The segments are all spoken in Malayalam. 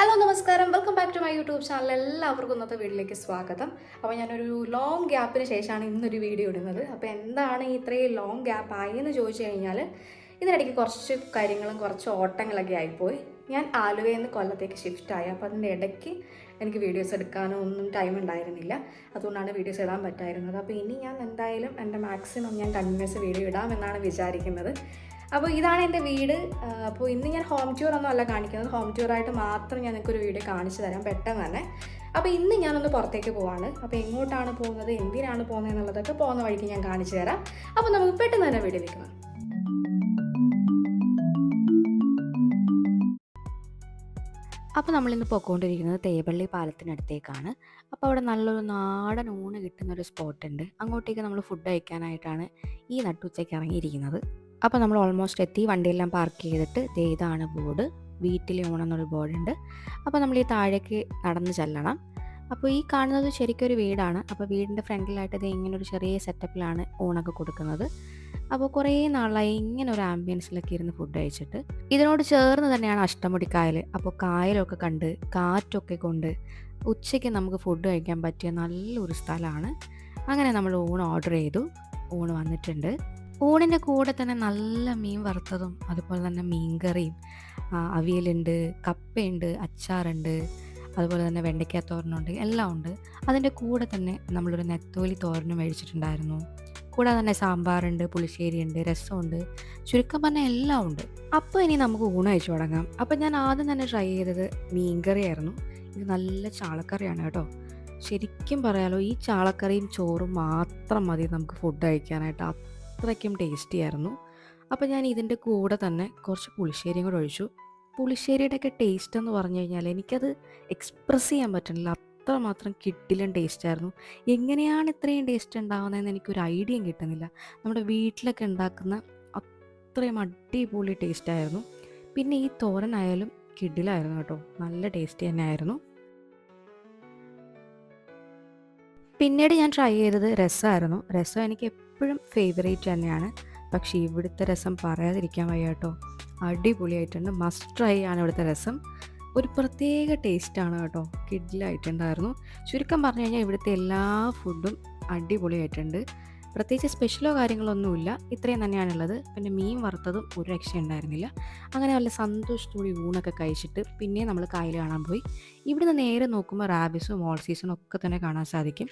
ഹലോ നമസ്കാരം. Welcome back to my YouTube channel എല്ലാവർക്കും ഇന്നത്തെ വീഡിയോയിലേക്ക് സ്വാഗതം. അപ്പോൾ ഞാനൊരു ലോങ് ഗ്യാപ്പിന് ശേഷമാണ് ഇന്നൊരു വീഡിയോ ഇടുന്നത്. അപ്പോൾ എന്താണ് ഇത്രയും ലോങ് ഗ്യാപ്പ് ആയെന്ന് ചോദിച്ചു കഴിഞ്ഞാൽ ഇതിനിടയ്ക്ക് കുറച്ച് കാര്യങ്ങളും കുറച്ച് ഓട്ടങ്ങളൊക്കെ ആയിപ്പോയി. ഞാൻ ആലുവയിൽ നിന്ന് കൊല്ലത്തേക്ക് ഷിഫ്റ്റ് ആയി. അപ്പോൾ അതിന്റെ ഇടയ്ക്ക് എനിക്ക് വീഡിയോസ് എടുക്കാനോ ഒന്നും ടൈം ഉണ്ടായിരുന്നില്ല. അതുകൊണ്ടാണ് വീഡിയോസ് ഇടാൻ പറ്റായിരുന്നത്. അപ്പോൾ ഇനി ഞാൻ എന്തായാലും എന്റെ മാക്സിമം ഞാൻ കണ്ടിന്യൂസ് വീഡിയോ ഇടാമെന്നാണ് വിചാരിക്കുന്നത്. അപ്പോൾ ഇതാണ് എന്റെ വീട്. അപ്പോൾ ഇന്ന് ഞാൻ ഹോം ടൂർ ഒന്നും അല്ല കാണിക്കുന്നത്. ഹോം ടൂറായിട്ട് മാത്രം ഞാൻ നിങ്ങൾക്കൊരു വീഡിയോ കാണിച്ചു തരാം പെട്ടെന്ന് തന്നെ. അപ്പോൾ ഇന്ന് ഞാനൊന്ന് പുറത്തേക്ക് പോവാണ്. അപ്പോൾ എങ്ങോട്ടാണ് പോകുന്നത് എന്തിനാണ് പോകുന്നത് എന്നുള്ളതൊക്കെ പോകുന്ന വഴിക്ക് ഞാൻ കാണിച്ചു തരാം. അപ്പോൾ നമുക്ക് പെട്ടെന്ന് തന്നെ വീഡിയോ വെക്കണം അപ്പോൾ നമ്മളിന്ന് പോയിക്കൊണ്ടിരിക്കുന്നത് തേപ്പള്ളി പാലത്തിനടുത്തേക്കാണ്. അപ്പോൾ അവിടെ നല്ലൊരു നാടൻ ഊണ് കിട്ടുന്നൊരു സ്പോട്ടുണ്ട് അങ്ങോട്ടേക്ക് നമ്മൾ ഫുഡ് കഴിക്കാനായിട്ടാണ് ഈ നട്ടുച്ചയ്ക്ക് ഇറങ്ങിയിരിക്കുന്നത്. അപ്പോൾ നമ്മൾ ഓൾമോസ്റ്റ് എത്തി. വണ്ടിയെല്ലാം പാർക്ക് ചെയ്തിട്ട് ദേ ഇതാണ് ബോർഡ് വീട്ടിലെ ഓണമെന്നൊരു ബോർഡ് ബോർഡുണ്ട് അപ്പോൾ നമ്മൾ ഈ താഴേക്ക് നടന്ന് ചെല്ലണം. അപ്പോൾ ഈ കാണുന്നത് ശരിക്കും ഒരു വീടാണ്. അപ്പോൾ വീടിന്റെ ഫ്രണ്ടിലായിട്ട് ഇത് ഇങ്ങനെ ഒരു ചെറിയ സെറ്റപ്പിലാണ് ഊണൊക്കെ കൊടുക്കുന്നത്. അപ്പോൾ കുറേ നാളായി ഇങ്ങനെ ഒരു ആംബിയൻസിലൊക്കെ ഇരുന്ന് ഫുഡ് കഴിച്ചിട്ട്. ഇതിനോട് ചേർന്ന് തന്നെയാണ് അഷ്ടമുടി കായൽ അപ്പോൾ കായലൊക്കെ കണ്ട് കാറ്റൊക്കെ കൊണ്ട് ഉച്ചയ്ക്ക് നമുക്ക് ഫുഡ് കഴിക്കാൻ പറ്റിയ നല്ലൊരു സ്ഥലമാണ്. അങ്ങനെ നമ്മൾ ഊണ് ഓർഡർ ചെയ്തു. ഊണ് വന്നിട്ടുണ്ട്. ഊണിന്റെ കൂടെ തന്നെ നല്ല മീൻ വറുത്തതും അതുപോലെ തന്നെ മീൻകറിയും. അവിയലുണ്ട് കപ്പയുണ്ട് അച്ചാറുണ്ട് അതുപോലെ തന്നെ വെണ്ടയ്ക്ക തോരനുണ്ട് എല്ലാം ഉണ്ട്. അതിന്റെ കൂടെ തന്നെ നമ്മളൊരു നെത്തോലി തോരനും മേടിച്ചിട്ടുണ്ടായിരുന്നു. കൂടാതെ തന്നെ സാമ്പാറുണ്ട് പുളിശ്ശേരിയുണ്ട് രസമുണ്ട് ചുരുക്കം പറഞ്ഞാൽ എല്ലാം ഉണ്ട്. അപ്പോൾ ഇനി നമുക്ക് ഊണ് കഴിച്ചു തുടങ്ങാം. അപ്പം ഞാൻ ആദ്യം തന്നെ ട്രൈ ചെയ്തത് മീൻകറിയായിരുന്നു. ഇത് നല്ല ചാളക്കറിയാണ് കേട്ടോ. ശരിക്കും പറയാലോ ഈ ചാളക്കറിയും ചോറും മാത്രം മതി നമുക്ക് ഫുഡ് കഴിക്കാനായിട്ട്. അത്രയ്ക്കും ടേസ്റ്റി ആയിരുന്നു. അപ്പോൾ ഞാൻ ഇതിന്റെ കൂടെ തന്നെ കുറച്ച് പുളിശ്ശേരിയും കൂടെ ഒഴിച്ചു. പുളിശ്ശേരിയുടെ ഒക്കെ ടേസ്റ്റ് എന്ന് പറഞ്ഞു കഴിഞ്ഞാൽ എനിക്കത് എക്സ്പ്രസ് ചെയ്യാൻ പറ്റുന്നില്ല. അത്രമാത്രം കിട്ടിലും ടേസ്റ്റ് ആയിരുന്നു. എങ്ങനെയാണ് ഇത്രയും ടേസ്റ്റ് ഉണ്ടാകുന്നതെന്ന് എനിക്കൊരു ഐഡിയയും കിട്ടുന്നില്ല. നമ്മുടെ വീട്ടിലൊക്കെ ഉണ്ടാക്കുന്ന അത്രയും അടിപൊളി ടേസ്റ്റ് ആയിരുന്നു. പിന്നെ ഈ തോരനായാലും കിഡിലായിരുന്നു കേട്ടോ. നല്ല ടേസ്റ്റ് തന്നെ പിന്നീട് ഞാൻ ട്രൈ ചെയ്തത് രസമായിരുന്നു രസം എനിക്ക് എപ്പോഴും ഫേവറേറ്റ് തന്നെയാണ്. പക്ഷേ ഇവിടുത്തെ രസം പറയാതിരിക്കാൻ വയ്യ കേട്ടോ. അടിപൊളിയായിട്ടുണ്ട്. മസ്റ്റ് ട്രൈ ആണ് ഇവിടുത്തെ രസം. ഒരു പ്രത്യേക ടേസ്റ്റാണ് കേട്ടോ. കിഡിലായിട്ടുണ്ടായിരുന്നു ചുരുക്കം പറഞ്ഞു കഴിഞ്ഞാൽ ഇവിടുത്തെ എല്ലാ ഫുഡും അടിപൊളിയായിട്ടുണ്ട്. പ്രത്യേകിച്ച് സ്പെഷ്യലോ കാര്യങ്ങളൊന്നുമില്ല. ഇത്രയും തന്നെയാണുള്ളത്. പിന്നെ മീൻ വറുത്തതും ഒരു രക്ഷ ഉണ്ടായിരുന്നില്ല. അങ്ങനെ നല്ല സന്തോഷത്തോടെ ഊണൊക്കെ കഴിച്ചിട്ട് പിന്നെ നമ്മൾ കായൽ കാണാൻ പോയി. ഇവിടുന്ന് നേരെ നോക്കുമ്പോൾ റാബിസും മോൾസീസും ഒക്കെ തന്നെ കാണാൻ സാധിക്കും.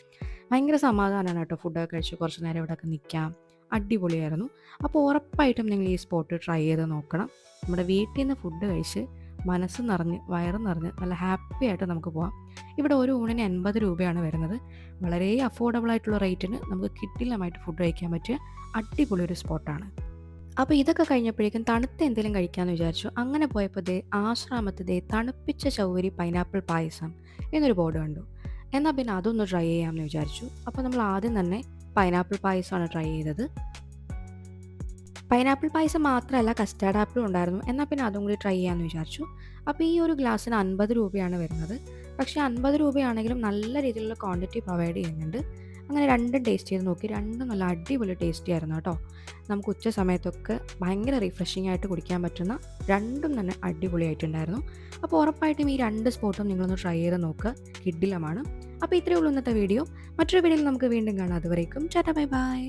ഭയങ്കര സമാധാനമാണ് കേട്ടോ ഫുഡൊക്കെ കഴിച്ച് കുറച്ച് നേരം ഇവിടെയൊക്കെ നിൽക്കാം അടിപൊളിയായിരുന്നു. അപ്പോൾ ഉറപ്പായിട്ടും നിങ്ങൾ ഈ സ്പോട്ട് ട്രൈ ചെയ്ത് നോക്കണം. നമ്മുടെ വീട്ടിൽ നിന്ന് ഫുഡ് കഴിച്ച് മനസ്സ് നിറഞ്ഞ് വയറ് നിറഞ്ഞ് നല്ല ഹാപ്പി ആയിട്ട് നമുക്ക് പോകാം ഇവിടെ ഒരു ഊണിന് എൺപത് രൂപയാണ് വരുന്നത്. വളരെ അഫോർഡബിൾ ആയിട്ടുള്ള റേറ്റിന് നമുക്ക് കിട്ടില്ലമായിട്ട് ഫുഡ് കഴിക്കാൻ പറ്റിയ അടിപൊളി ഒരു സ്പോട്ടാണ് അപ്പോൾ ഇതൊക്കെ കഴിഞ്ഞപ്പോഴേക്കും തണുത്ത എന്തെങ്കിലും കഴിക്കാമെന്ന് വിചാരിച്ചു. അങ്ങനെ പോയപ്പോൾ ദേ ആശ്രാമത്ത് ദേ തണുപ്പിച്ച ചൗവരി പൈനാപ്പിൾ പായസം എന്നൊരു ബോർഡ് കണ്ടു. എന്നാൽ പിന്നെ അതൊന്ന് ട്രൈ ചെയ്യാമെന്ന് വിചാരിച്ചു. അപ്പോൾ നമ്മൾ ആദ്യം തന്നെ പൈനാപ്പിൾ പായസമാണ് ട്രൈ ചെയ്തത്. പൈനാപ്പിൾ പായസം മാത്രമല്ല കസ്റ്റാർഡ് ആപ്പിളും ഉണ്ടായിരുന്നു. എന്നാൽ പിന്നെ അതും കൂടി ട്രൈ ചെയ്യാമെന്ന് വിചാരിച്ചു. അപ്പോൾ ഈ ഒരു ഗ്ലാസ്സിന് അൻപത് രൂപയാണ് വരുന്നത്. പക്ഷേ അൻപത് രൂപയാണെങ്കിലും നല്ല രീതിയിലുള്ള ക്വാണ്ടിറ്റി പ്രൊവൈഡ് ചെയ്യുന്നുണ്ട്. അങ്ങനെ രണ്ടും ടേസ്റ്റ് ചെയ്ത് നോക്കി. രണ്ടും നല്ല അടിപൊളി ടേസ്റ്റി ആയിരുന്നു കേട്ടോ. നമുക്ക് ഉച്ച സമയത്തൊക്കെ ഭയങ്കര റിഫ്രഷിംഗ് ആയിട്ട് കുടിക്കാൻ പറ്റുന്ന രണ്ടും തന്നെ അടിപൊളിയായിട്ടുണ്ടായിരുന്നു. അപ്പോൾ ഉറപ്പായിട്ടും ഈ രണ്ട് സ്പോട്ടും നിങ്ങളൊന്ന് ട്രൈ ചെയ്ത് നോക്കുക കിഡിലമാണ് അപ്പോൾ ഇത്രയേ ഉള്ളൂ ഇന്നത്തെ വീഡിയോ മറ്റൊരു വീഡിയോയിൽ നമുക്ക് വീണ്ടും കാണാം. അതുവരേക്കും ചേട്ടാ ബൈ ബൈ.